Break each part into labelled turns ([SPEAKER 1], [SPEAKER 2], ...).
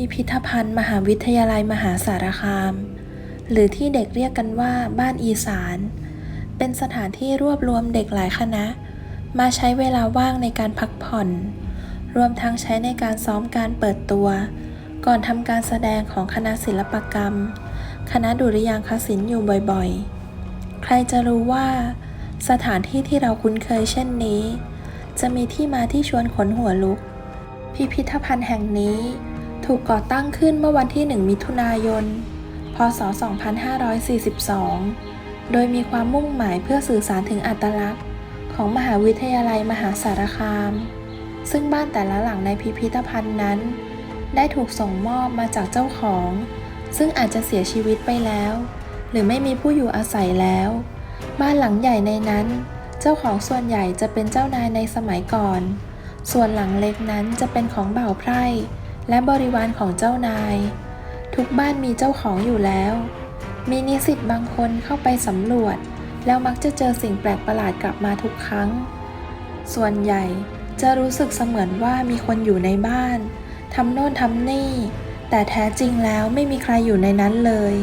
[SPEAKER 1] พิพิธภัณฑ์ มหาวิทยาลัยมหาสารคาม หรือที่เด็กเรียกกันว่าบ้านอีสาน เป็นสถานที่รวบรวมเด็กหลายคณะ มาใช้เวลาว่างในการพักผ่อน รวมทั้งใช้ในการซ้อมการเปิดตัว ก่อนทำการแสดงของคณะศิลปกรรม คณะดุริยางคศิลป์อยู่บ่อยๆ ใครจะรู้ว่าสถานที่ที่เราคุ้นเคยเช่นนี้ จะมีที่มาที่ชวนขนหัวลุก พิพิธภัณฑ์แห่งนี้ ถูกก่อตั้งขึ้นเมื่อวันที่ 1 มิถุนายน พศ 2542 โดยมีความมุ่งหมายเพื่อสื่อสารถึงอัตลักษณ์ ของมหาวิทยาลัยมหาสารคาม ซึ่งบ้านแต่ละหลังในพิพิธภัณฑ์นั้น ได้ถูกส่งมอบมาจากเจ้าของ ซึ่งอาจจะเสียชีวิตไปแล้ว หรือไม่มีผู้อยู่อาศัยแล้ว บ้านหลังใหญ่ในนั้น เจ้าของส่วนใหญ่จะเป็นเจ้านายในสมัยก่อน ส่วนหลังเล็กนั้นจะเป็นของบ่าวไพร่ และบริวารของเจ้านาย ทุกบ้านมีเจ้าของอยู่แล้ว มีนิสิตบางคนเข้าไปสำรวจ แล้วมักจะเจอสิ่งแปลกประหลาดกลับมาทุกครั้ง ส่วนใหญ่จะรู้สึกเสมือนว่ามีคนอยู่ในบ้านทำโน่นทำนี่ แต่แท้จริงแล้วไม่มีใครอยู่ในนั้นเลย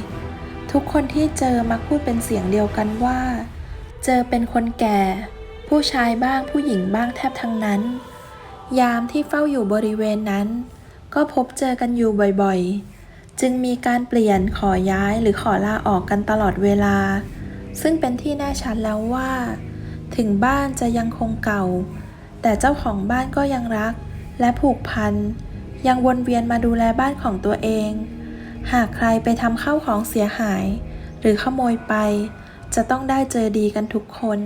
[SPEAKER 1] ทุกคนที่เจอมักพูดเป็นเสียงเดียวกันว่า เจอเป็นคนแก่ ผู้ชายบ้างผู้หญิงบ้างแทบทั้งนั้น ยามที่เฝ้าอยู่บริเวณนั้น ก็พบเจอกันอยู่บ่อยๆ จึงมีการเปลี่ยนขอย้ายหรือขอลาออกกันตลอดเวลา ซึ่งเป็นที่แน่ชัดแล้วว่า ถึงบ้านจะยังคงเก่า แต่เจ้าของบ้านก็ยังรัก และผูกพัน ยังวนเวียนมาดูแลบ้านของตัวเอง หากใครไปทำข้าวของเสียหาย หรือขโมยไป จะต้องได้เจอดีกันทุกคน